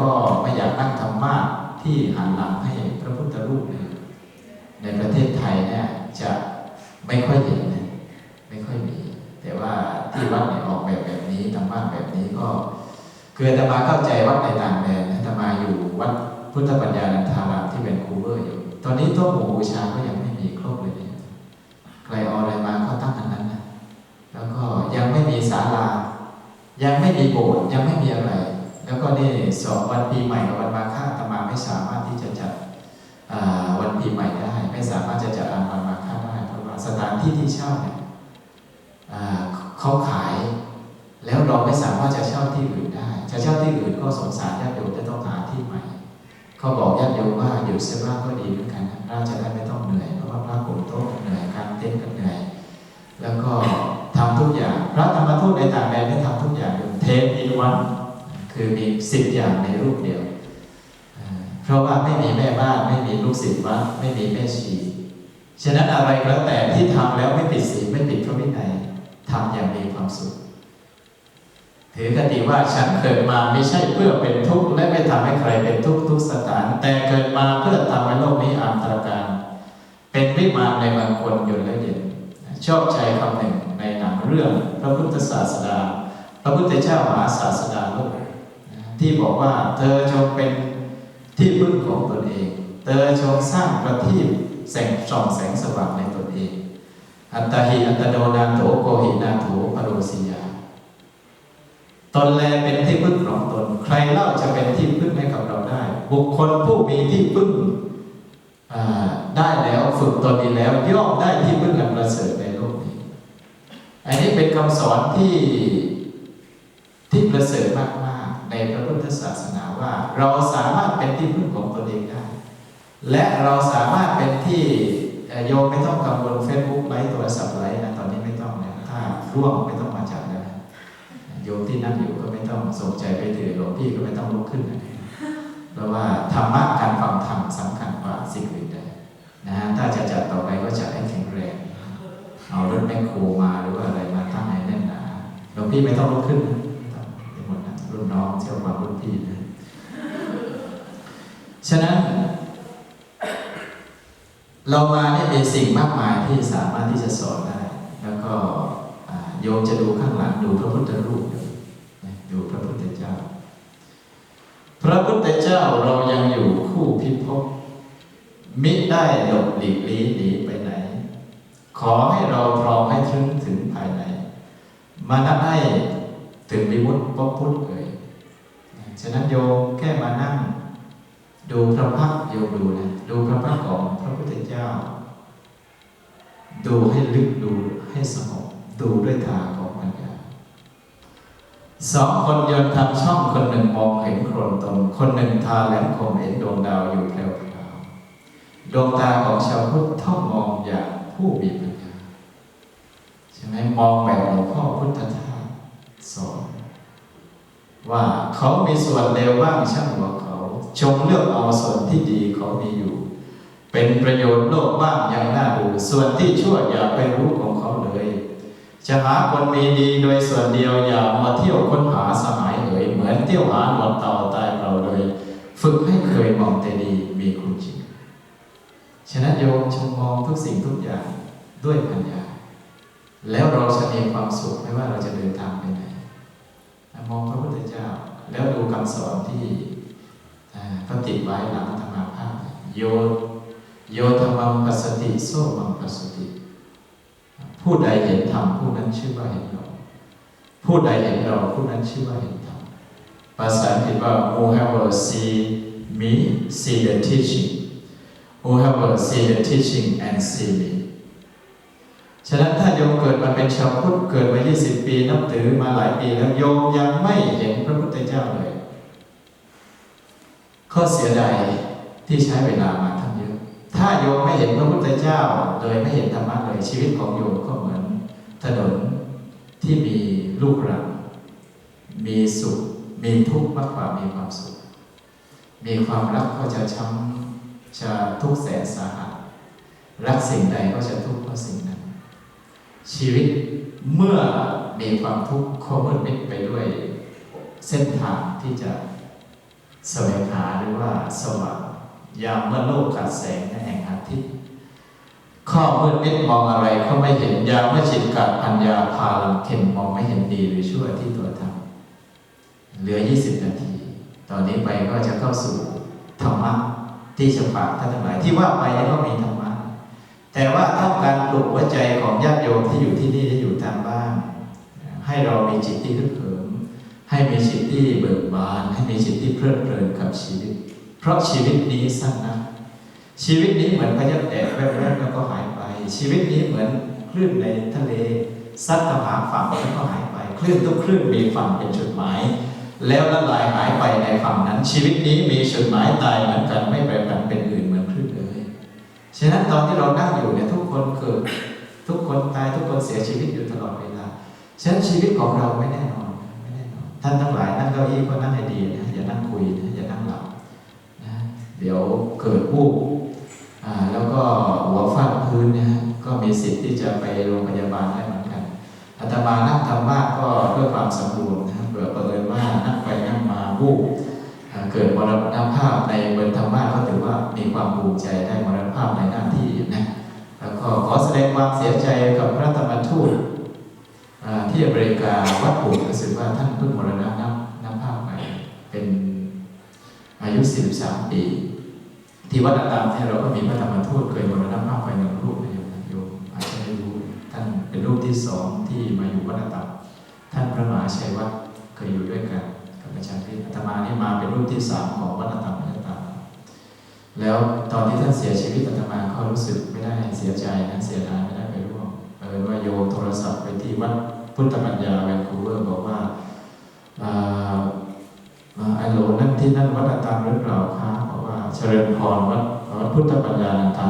ก็ไม่อยากนั่งธรรมะที่หันหลังให้พระพุทธรูปเลยในประเทศไทยเนี่ยจะไม่ค่อยเห็นนะไม่ค่อยมี แต่ว่าที่วัดเนี่ยออกแบบแบบนี้ธรรมะแบบนี้ก็คืออาตมาเข้าใจวัดในต่างแดนอาตมาอยู่วัดพุทธปัญญานันทารามที่เป็นคูเวอร์อยู่ ตอนนี้โต๊ะหมู่บูชาก็ยังไม่มีครบเลยเนี่ยใครเอาอะไรมาก็ตั้งอันนั้นนะแล้วก็ยังไม่มีศาลา ยังไม่มีโบสถ์ยังไม่มีอะไร แล้วก็นี่สองวันปีใหม่กับวันมาฆาอาตมาไม่สามารถที่จะจัดวันปีใหม่ได้ ไม่สามารถจะจัดวันมาฆาได้เพราะว่าสถานที่ที่เช่าเนี่ยเขาขาย แล้วเราไม่สามารถจะเช่าที่อื่นได้ จะเช่าที่อื่นก็สงสารญาติโยมจะต้องหาที่ใหม่เขาบอกญาติโยมว่าอยู่เซบ้างก็ดีเหมือนกันนะพระจะได้ไม่ต้องเหนื่อยเพราะว่าพระโกโต๊ะเหนื่อยการเต้นก็เหนื่อยแล้วก็ทำทุกอย่างพระธรรมทูตในต่างแดนได้ทำทุกอย่างเทปอินวัน คือมีสิบอย่างในรูปเดียว เพราะว่าไม่มีแม่บ้านไม่มีลูกศิษย์วัดไม่มีแม่ชีฉะนั้นอะไรก็แล้วแต่ที่ทำแล้วไม่ผิดศีลไม่ผิดพระวินัยทำอย่างมีความสุขถือคติว่าฉันเกิดมาไม่ใช่เพื่อเป็นทุกข์และไม่ทำให้ใครเป็นทุกข์ทุกสถาน แต่เกิดมาเพื่อทำให้โลกนี้อามตรการ เป็นวิมานในบางคนอยู่และเย็นชอบใจคำหนึ่งในหนังเรื่องพระพุทธศาสดา พระพุทธเจ้ามหาศาสดาโลก ที่บอกว่าเธอจงเป็นที่พึ่งของตนเอง เธอจงสร้างประทีปแสงส่องแสงสว่างในตนเอง อัตตาหิอัตโนนาโถโกหินาโถปโรสิยา ตนแลเป็นที่พึ่งของตน ใครเล่าจะเป็นที่พึ่งให้กับเราได้ บุคคลผู้มีที่พึ่งได้แล้วฝึกตนดีแล้วย่อมได้ที่พึ่งอันประเสริฐในโลกนี้ อันนี้เป็นคำสอนที่ที่ประเสริฐมากๆ ในพระพุทธศาสนาว่า เราสามารถเป็นที่พึ่งของตนเองได้ และเราสามารถเป็นที่โยมไม่ต้องกังวลเฟซบุ๊กไลฟ์โทรศัพท์ไลฟ์นะตอนนี้ไม่ต้องนะถ้าร่วงไม่ต้องมาจัดแล้วนะโยมที่นั่งอยู่ก็ไม่ต้องสนใจไปถือหลวงพี่ก็ไม่ต้องลุกขึ้นนะเพราะว่าธรรมะการฟังธรรมสำคัญกว่าสิ่งอื่นใดนะฮะถ้าจะจัดต่อไปก็จะให้แข็งแรงเอารถแมคโครมาหรือว่าอะไรมาตั้งให้แน่นหนาหลวงพี่ไม่ต้องลุกขึ้นนะ รุ่นน้องเชื่อความรุ่นพี่นะฉะนั้น เรามาเนี่ยมีสิ่งมากมายที่สามารถที่จะสอนได้ แล้วก็โยมจะดูข้างหลังดูพระพุทธรูปดูพระพุทธเจ้า พระพุทธเจ้าเรายังอยู่คู่พิภพมิได้หลบหลีกลี้หนีไปไหน ขอให้เราพร้อมให้ถึงถึงภายใน มานับให้ถึงวิมุตติพบพุทธเอ่ย ฉะนั้นโยมแค่มานั่ง ดูพระพักโยมดูนะดูพระพักของพระพุทธเจ้า ดูให้ลึกดูให้สงบดูด้วยตาของปัญญาสองคนยนต์ทำช่องคนหนึ่งมองเห็นโครนตน คนหนึ่งทาแหลมคมเห็นดวงดาวอยู่แผ่วๆดวงตาของชาวพุทธท่องมองอย่างผู้มีปัญญาใช่ไหมมองแบบหลวงพ่อพุทธทาสสอน ว่าเขามีส่วนเลวบ้างช่างหัวเขาจงเลือกเอาส่วนที่ดีเขามีอยู่ เป็นประโยชน์โลกบ้างยังน่าดูส่วนที่ชั่วอย่าไปรู้ของเขาเลย จะหาคนมีดีโดยส่วนเดียวอย่ามาเที่ยวค้นหาสหายเอ่ยเหมือนเที่ยวหาหนวดเต่าตายเราเลย ฝึกให้เคยมองแต่ดีมีคุณจริงฉะนั้นโยมชมมองทุกสิ่งทุกอย่างด้วยปัญญาแล้วเราจะมีความสุขไม่ว่าเราจะเดินทางไปไหน มองพระพุทธเจ้า แล้วดูคำสอนที่อ่าพระติดไว้หลังธรรมาภาพโยโยธรรมังปัสสติโซมังปัสสติ ผู้ใดเห็นธรรมผู้นั้นชื่อว่าเห็นเราผู้ใดเห็นเราผู้นั้นชื่อว่าเห็นธรรมภาษาอังกฤษว่า whoever see me see the teaching whoever see the teaching and see me ฉะนั้นถ้าโยมเกิดมาเป็นชาวพุทธเกิดมา 20 ปีนับถือมาหลายปีแล้วโยมยังไม่เห็นพระพุทธเจ้าเลย ข้อเสียดายที่ใช้เวลามาทั้งเยอะ ถ้าโยมไม่เห็นพระพุทธเจ้าโดยไม่เห็นธรรมะเลยชีวิตของโยมก็เหมือน ถนนที่มีลูกรังมีสุข มีทุกข์มากกว่ามีความสุข มีความรักก็จะช้ำจะทุกข์แสนสาหัส รักสิ่งใดก็จะทุกข์เพราะสิ่งนั้น ชีวิตเมื่อมีความทุกข์ข้อมืดมิดไปด้วย เส้นทางที่จะแสวงหาหรือว่าสว่างยามเมื่อโลกกัดแสงแห่งอาทิตย์ข้อมืดมิดมองอะไรก็ไม่เห็นยามเมื่อจิตกัดปัญญาพาลังเข็นมองไม่เห็นดีหรือชั่วที่ตัวทำเหลือ 20 นาที ตอนนี้ไปก็จะเข้าสู่ธรรมะที่จะฝากท่านทั้งหลายที่ว่าไปก็มีธรรมะ แต่ว่าต้องการปลุกหัวใจของญาติโยมที่อยู่ที่นี่ที่อยู่ทางบ้าน ให้เรามีจิตที่ฮึกเหิมให้มีจิตที่เบิกบาน ให้มีจิตที่เพลิดเพลินกับชีวิต เพราะชีวิตนี้สั้นนะชีวิตนี้เหมือนพายุแดดแวบๆแล้วก็หายไป ชีวิตนี้เหมือนคลื่นในทะเลซัดเข้าหาฝั่งแล้วก็หายไปคลื่นทุกคลื่นมีฝั่งเป็นจุดหมาย แล้วละลายหายไปในฝั่งนั้น ชีวิตนี้มีจุดหมายตายเหมือนกันไม่แปรผันเป็น ฉะนั้นตอนที่เรานั่งอยู่เนี่ยทุกคนเกิดทุกคนตายทุกคนเสียชีวิตอยู่ตลอดเวลาฉะนั้นชีวิตของเราไม่แน่นอนไม่แน่นอนท่านทั้งหลายนั่งเก้าอี้ก็นั่งให้ดีนะอย่านั่งคุยนะอย่านั่งหลับนะเดี๋ยวเกิดวูบอ่าแล้วก็หัวฟาดพื้นนะฮะก็มีสิทธิ์ที่จะไปโรงพยาบาลได้เหมือนกันอาตมานั่งธรรมะก็ด้วยความสำรวมนะเผื่อเผอิญว่านั่งไปนั่งมาวูบ เกิดมรณภาพในเบนธรรมะก็ถือว่ามีความภูมิใจได้มรณภาพในหน้าที่นะแล้วก็ขอแสดงความเสียใจกับพระธรรมทูตที่อเมริกาวัดปู่รู้สึกว่าท่านเพิ่งมรณะนับนับภาพไปเป็นอายุ 43 ปี ที่วัดตามที่เราก็มีพระธรรมทูตเคยมรณภาพไปหนึ่งรูปนะโยมนะโยมอาจจะไม่รู้ท่านเป็นรูปที่สองที่มาอยู่วัดตามท่านพระมหาชัยวัดเคยอยู่ด้วยกัน กับอาจารย์พิอาตมานี่มาเป็นรูปที่สามของวัดตามวัดตามแล้วตอนที่ท่านเสียชีวิตอาตมาก็รู้สึกไม่ได้เสียใจนะเสียดายไม่ได้ไปร่วมเออว่าโยมโทรศัพท์ไปที่วัดพุทธปัญญาแวนคูเวอร์บอกว่าอ่าอ่าไอโลนั่นที่นั่นวัดอาตามหรือเปล่าคะบอกว่าเจริญพรวัดวัดพุทธปัญญานันทา